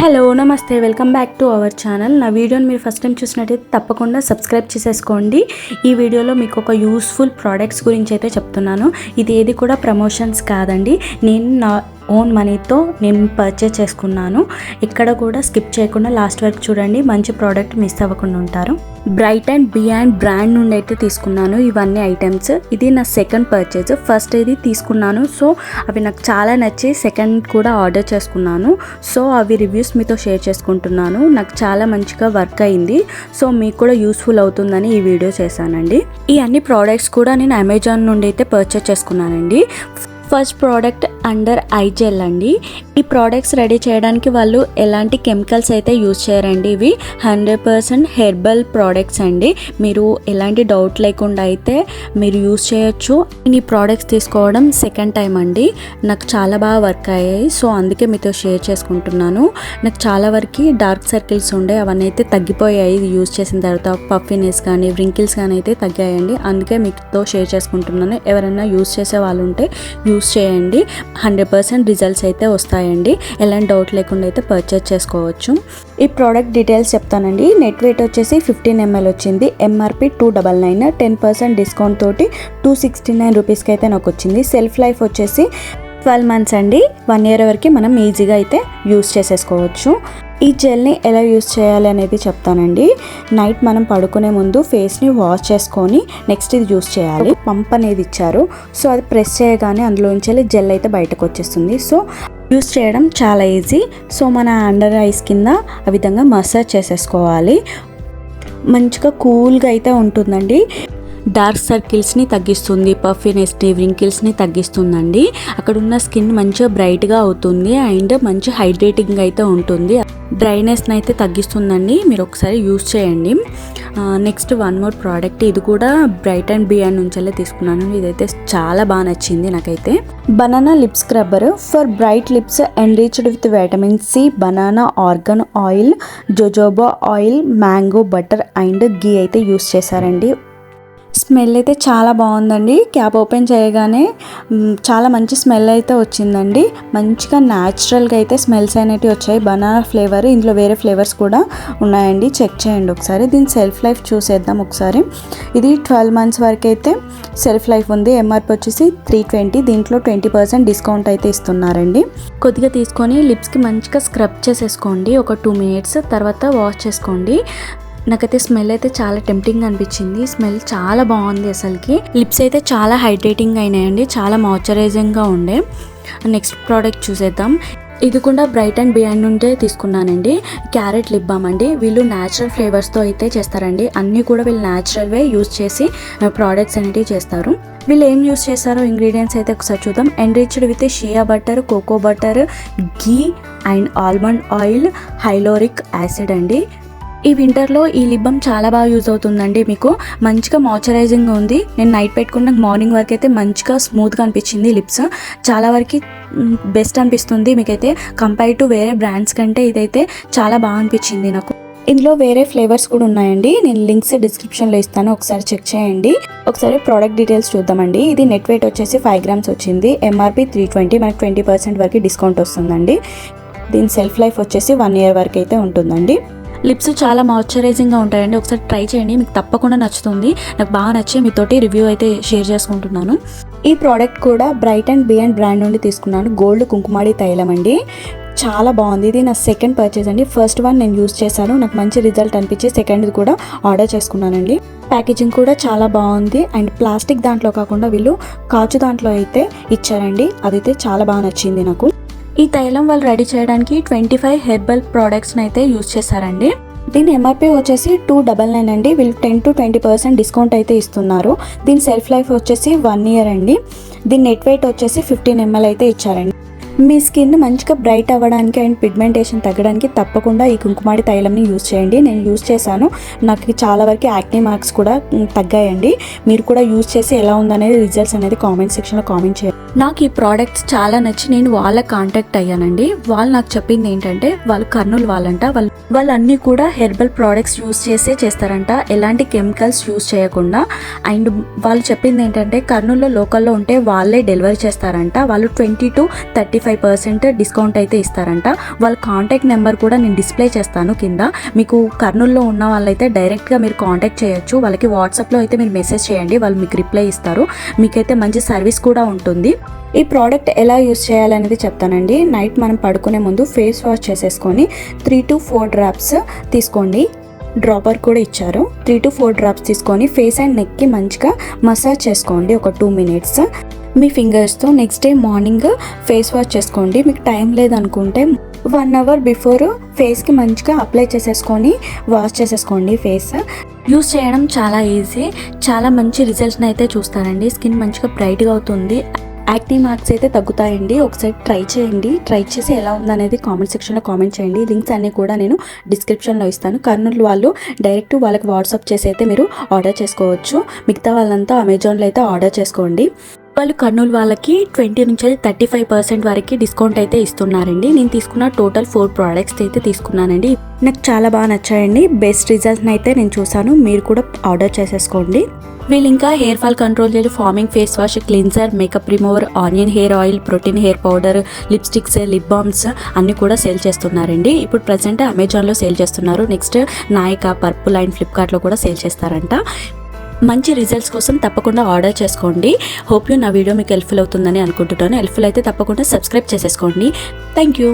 Hello నమస్తే. Welcome back to our channel నా వీడియోని మీరు ఫస్ట్ టైం చూసినట్టయితే తప్పకుండా సబ్స్క్రైబ్ చేసేసుకోండి. ఈ వీడియోలో మీకు ఒక యూస్ఫుల్ ప్రోడక్ట్స్ గురించి అయితే చెప్తున్నాను. ఇది ఏది కూడా ప్రమోషన్స్ కాదండి. నేను నా ఓన్ మనీతో నేను పర్చేస్ చేసుకున్నాను. ఇక్కడ కూడా స్కిప్ చేయకుండా లాస్ట్ వరకు చూడండి మంచి ప్రోడక్ట్ మిస్ అవ్వకుండా ఉంటారు. బ్రైట్ అండ్ బియాండ్ బ్రాండ్ నుండి అయితే తీసుకున్నాను ఇవన్నీ ఐటమ్స్ ఇది నా సెకండ్ పర్చేజ్ ఫస్ట్ ఇది తీసుకున్నాను. సో అవి నాకు చాలా నచ్చి సెకండ్ కూడా ఆర్డర్ చేసుకున్నాను. సో అవి రివ్యూస్ మీతో షేర్ చేసుకుంటున్నాను. నాకు చాలా మంచిగా వర్క్ అయింది. సో మీకు కూడా యూస్ఫుల్ అవుతుందని ఈ వీడియో చేశానండి. ఈ అన్ని ప్రోడక్ట్స్ కూడా నేను అమెజాన్ నుండి అయితే పర్చేస్ చేసుకున్నానండి. First product under eye gel అండి. ఈ ప్రోడక్ట్స్ రెడీ చేయడానికి వాళ్ళు ఎలాంటి కెమికల్స్ అయితే యూజ్ చేయరండి. ఇవి హండ్రెడ్ పర్సెంట్ హెర్బల్ ప్రోడక్ట్స్ అండి. మీరు ఎలాంటి డౌట్ లేకుండా అయితే మీరు యూజ్ చేయొచ్చు. నేను ఈ ప్రోడక్ట్స్ తీసుకోవడం సెకండ్ టైం అండి. నాకు చాలా బాగా వర్క్ అయ్యాయి. సో అందుకే మీతో షేర్ చేసుకుంటున్నాను. నాకు చాలా వరకు డార్క్ సర్కిల్స్ ఉండే అవన్నీ అయితే తగ్గిపోయాయి. యూజ్ చేసిన తర్వాత పఫీనెస్ కానీ వ్రింకిల్స్ కానీ అయితే తగ్గాయండి. అందుకే మీతో షేర్ చేసుకుంటున్నాను. ఎవరైనా యూజ్ చేసే వాళ్ళు ఉంటే యూజ్ చేయండి. హండ్రెడ్ పర్సెంట్ రిజల్ట్స్ అయితే వస్తాయండి. ఎలాంటి డౌట్ లేకుండా అయితే పర్చేస్ చేసుకోవచ్చు. ఈ ప్రోడక్ట్ డీటెయిల్స్ చెప్తానండి. నెట్ వెయిట్ వచ్చేసి ఫిఫ్టీన్ ఎంఎల్ వచ్చింది. MRP two double nine ten percent discount తోటి టూ సిక్స్టీ నైన్ రూపీస్కి అయితే నాకు వచ్చింది. సెల్ఫ్ లైఫ్ వచ్చేసి ట్వెల్వ్ మంత్స్ అండి. వన్ ఇయర్ వరకు మనం ఈజీగా అయితే యూస్ చేసేసుకోవచ్చు. ఈ జెల్ని ఎలా యూస్ చేయాలి అనేది చెప్తానండి. నైట్ మనం పడుకునే ముందు ఫేస్ని వాష్ చేసుకొని నెక్స్ట్ ఇది యూస్ చేయాలి. పంప్ అనేది ఇచ్చారు. సో అది ప్రెస్ చేయగానే అందులోంచి జెల్ అయితే బయటకు వచ్చేస్తుంది. సో యూస్ చేయడం చాలా ఈజీ. సో మన అండర్ ఐస్ కింద ఆ విధంగా మసాజ్ చేసేసుకోవాలి. మంచిగా కూల్గా అయితే ఉంటుందండి. డార్క్ సర్కిల్స్ని తగ్గిస్తుంది పఫీనెస్ని వ్రింకిల్స్ని తగ్గిస్తుందండి. అక్కడ ఉన్న స్కిన్ మంచిగా బ్రైట్గా అవుతుంది అండ్ మంచి హైడ్రేటింగ్ అయితే ఉంటుంది. డ్రైనెస్ని అయితే తగ్గిస్తుందండి మీరు ఒకసారి యూస్ చేయండి. నెక్స్ట్ వన్ మోర్ ప్రోడక్ట్ ఇది కూడా బ్రైట్ అండ్ బియాండ్ నుంచెల్లే తీసుకున్నాను. ఇదైతే చాలా బాగా నచ్చింది నాకైతే. Banana lip scrubber for bright lips enriched with vitamin C banana argan oil jojoba oil mango butter and ghee అయితే యూస్ చేశారండి. స్మెల్ అయితే చాలా బాగుందండి. క్యాప్ ఓపెన్ చేయగానే చాలా మంచి స్మెల్ అయితే వచ్చిందండి. మంచిగా న్యాచురల్గా అయితే స్మెల్స్ అనేవి వచ్చాయి. బనానా ఫ్లేవర్ ఇందులో వేరే ఫ్లేవర్స్ కూడా ఉన్నాయండి. చెక్ చేయండి ఒకసారి. దీని సెల్ఫ్ లైఫ్ చూసేద్దాం ఒకసారి. ఇది ట్వెల్వ్ మంత్స్ వరకు అయితే సెల్ఫ్ లైఫ్ ఉంది. ఎంఆర్పి వచ్చేసి త్రీ ట్వంటీ. దీంట్లో ట్వంటీ పర్సెంట్ డిస్కౌంట్ అయితే ఇస్తున్నారండి. కొద్దిగా తీసుకొని లిప్స్కి మంచిగా స్క్రబ్ చేసేసుకోండి. ఒక టూ మినిట్స్ తర్వాత వాష్ చేసుకోండి. నాకైతే స్మెల్ అయితే చాలా టెంప్టింగ్ అనిపించింది. స్మెల్ చాలా బాగుంది అసలుకి. లిప్స్ అయితే చాలా హైడ్రేటింగ్ అయినాయండి. చాలా మాయిశ్చరైజింగ్గా ఉండే. నెక్స్ట్ ప్రోడక్ట్ చూసేద్దాం. ఇది కూడా బ్రైట్ అండ్ బియాండ్ నుండే తీసుకున్నానండి. క్యారెట్ లిప్ బామ్ అండి. వీళ్ళు న్యాచురల్ ఫ్లేవర్స్తో అయితే చేస్తారండి. అన్నీ కూడా వీళ్ళు న్యాచురల్వే యూజ్ చేసి ప్రోడక్ట్స్ అనేటివి చేస్తారు. వీళ్ళు ఏం యూజ్ చేస్తారో ఇంగ్రీడియంట్స్ అయితే ఒకసారి చూద్దాం. Enriched with shea butter cocoa butter ghee and almond oil hyaluronic acid అండి. ఈ వింటర్లో ఈ లిప్ బామ్ చాలా బాగా యూజ్ అవుతుందండి మీకు. మంచిగా మాయిశ్చరైజింగ్ ఉంది. నేను నైట్ పెట్టుకున్న మార్నింగ్ వరకు అయితే మంచిగా స్మూత్గా అనిపించింది లిప్స్ చాలా వరకు బెస్ట్ అనిపిస్తుంది మీకైతే. కంపేర్ టు వేరే బ్రాండ్స్ కంటే ఇదైతే చాలా బాగా అనిపించింది నాకు. ఇందులో వేరే ఫ్లేవర్స్ కూడా ఉన్నాయండి. నేను లింక్స్ డిస్క్రిప్షన్లో ఇస్తాను. ఒకసారి చెక్ చేయండి. ఒకసారి ప్రోడక్ట్ డీటెయిల్స్ చూద్దామండి. ఇది నెట్ వెయిట్ వచ్చేసి ఫైవ్ గ్రామ్స్ వచ్చింది. ఎంఆర్పి త్రీ ట్వంటీ మనకి ట్వంటీ పర్సెంట్ వరకు డిస్కౌంట్ వస్తుందండి. దీని సెల్ఫ్ లైఫ్ వచ్చేసి వన్ ఇయర్ వరకు అయితే ఉంటుందండి. లిప్స్ చాలా మాయిశ్చరైజింగ్గా ఉంటాయండి. ఒకసారి ట్రై చేయండి. మీకు తప్పకుండా నచ్చుతుంది. నాకు బాగా నచ్చి మీతోటి రివ్యూ అయితే షేర్ చేసుకుంటున్నాను. ఈ ప్రోడక్ట్ కూడా బ్రైట్ అండ్ బియాండ్ బ్రాండ్ నుండి తీసుకున్నాను. గోల్డ్ కుంకుమాడి తైలం అండి. చాలా బాగుంది. ఇది నా సెకండ్ పర్చేస్ అండి. ఫస్ట్ వన్ నేను యూస్ చేశాను. నాకు మంచి రిజల్ట్ అనిపించి సెకండ్ కూడా ఆర్డర్ చేసుకున్నానండి. ప్యాకేజింగ్ కూడా చాలా బాగుంది. అండ్ ప్లాస్టిక్ దాంట్లో కాకుండా వీళ్ళు కాచు దాంట్లో అయితే ఇచ్చారండి. అదైతే చాలా బాగా నచ్చింది నాకు. ఈ తైలం వాళ్ళు రెడీ చేయడానికి ట్వంటీ ఫైవ్ హెర్బల్ ప్రోడక్ట్స్ని అయితే యూజ్ చేశారండి. దీని ఎంఆర్పి వచ్చేసి టూ డబల్ నైన్ అండి. వీళ్ళు ten to twenty percent discount అయితే ఇస్తున్నారు. దీని సెల్ఫ్ లైఫ్ వచ్చేసి వన్ ఇయర్ అండి. దీని నెట్ వెయిట్ వచ్చేసి ఫిఫ్టీన్ ఎంఎల్ అయితే ఇచ్చారండి. మీ స్కిన్ మంచిగా బ్రైట్ అవ్వడానికి అండ్ పిగ్మెంటేషన్ తగ్గడానికి తప్పకుండా ఈ కుంకుమాడి తైలంని యూజ్ చేయండి. నేను యూజ్ చేశాను. నాకు చాలా వరకు యాక్నే మార్క్స్ కూడా తగ్గాయండి. మీరు కూడా యూజ్ చేసి ఎలా ఉందనేది రిజల్ట్స్ అనేది కామెంట్ సెక్షన్లో కామెంట్ చేయండి. నాకు ఈ ప్రోడక్ట్స్ చాలా నచ్చి నేను వాళ్ళ కాంటాక్ట్ అయ్యానండి. వాళ్ళు నాకు చెప్పింది ఏంటంటే వాళ్ళు కర్నూలు వాళ్ళంట వాళ్ళు వాళ్ళు అన్నీ కూడా హెర్బల్ ప్రోడక్ట్స్ యూస్ చేసే చేస్తారంట. ఎలాంటి కెమికల్స్ యూస్ చేయకుండా. అండ్ వాళ్ళు చెప్పింది ఏంటంటే కర్నూలులో లోకల్లో ఉంటే వాళ్ళే డెలివరీ చేస్తారంట. వాళ్ళు twenty to thirty five percent discount అయితే ఇస్తారంట. వాళ్ళ కాంటాక్ట్ నెంబర్ కూడా నేను డిస్ప్లే చేస్తాను కింద. మీకు కర్నూలులో ఉన్న వాళ్ళైతే డైరెక్ట్గా మీరు కాంటాక్ట్ చేయొచ్చు. వాళ్ళకి వాట్సాప్లో అయితే మీరు మెసేజ్ చేయండి. వాళ్ళు మీకు రిప్లై ఇస్తారు. మీకైతే మంచి సర్వీస్ కూడా ఉంటుంది. ఈ ప్రోడక్ట్ ఎలా యూస్ చేయాలనేది చెప్తానండి. నైట్ మనం పడుకునే ముందు ఫేస్ వాష్ చేసేసుకొని త్రీ టు ఫోర్ డ్రాప్స్ తీసుకోండి. డ్రాపర్ కూడా ఇచ్చారు. త్రీ టు ఫోర్ డ్రాప్స్ తీసుకొని ఫేస్ అండ్ నెక్కి మంచిగా మసాజ్ చేసుకోండి ఒక టూ మినిట్స్. మీ ఫింగర్స్తో next day morning face wash చేసుకోండి. మీకు టైం లేదనుకుంటే వన్ అవర్ బిఫోర్ ఫేస్కి మంచిగా అప్లై చేసేసుకొని వాష్ చేసేసుకోండి ఫేస్. యూస్ చేయడం చాలా ఈజీ. చాలా మంచి రిజల్ట్స్ని అయితే చూస్తారండి స్కిన్ మంచిగా బ్రైట్గా అవుతుంది. యాక్టివ్ మార్క్స్ అయితే తగ్గుతాయండి. ఒకసారి ట్రై చేయండి. ట్రై చేసి ఎలా ఉందనేది కామెంట్ సెక్షన్లో కామెంట్ చేయండి. లింక్స్ అన్నీ కూడా నేను డిస్క్రిప్షన్లో ఇస్తాను. కర్నూలు వాళ్ళు డైరెక్ట్ వాళ్ళకి వాట్సాప్ చేసి అయితే మీరు ఆర్డర్ చేసుకోవచ్చు. మిగతా వాళ్ళంతా అమెజాన్లో అయితే ఆర్డర్ చేసుకోండి. వాళ్ళు కర్నూలు వాళ్ళకి ట్వంటీ నుంచి థర్టీ ఫైవ్ పర్సెంట్ వరకు డిస్కౌంట్ అయితే ఇస్తున్నారండి. నేను తీసుకున్న టోటల్ ఫోర్ ప్రోడక్ట్స్ అయితే తీసుకున్నానండి. నాకు చాలా బాగా నచ్చాయండి. బెస్ట్ రిజల్ట్ని అయితే నేను చూసాను మీరు కూడా ఆర్డర్ చేసేసుకోండి. వీళ్ళు ఇంకా హెయిర్ ఫాల్ కంట్రోల్ చేసే foaming face wash cleanser makeup remover onion hair oil protein hair powder lipsticks lip balms అన్ని కూడా సేల్ చేస్తున్నారండి. ఇప్పుడు ప్రజెంట్ అమెజాన్లో సేల్ చేస్తున్నారు. నెక్స్ట్ నాయక పర్పుల్ అండ్ ఫ్లిప్కార్ట్లో కూడా సేల్ చేస్తారంట. మంచి రిజల్ట్స్ కోసం తప్పకుండా ఆర్డర్ చేసుకోండి. హోప్ యూ నా వీడియో మీకు హెల్ప్ఫుల్ అవుతుందని అనుకుంటున్నాను. హెల్ప్ఫుల్ అయితే తప్పకుండా సబ్స్క్రైబ్ చేసేసుకోండి. Thank you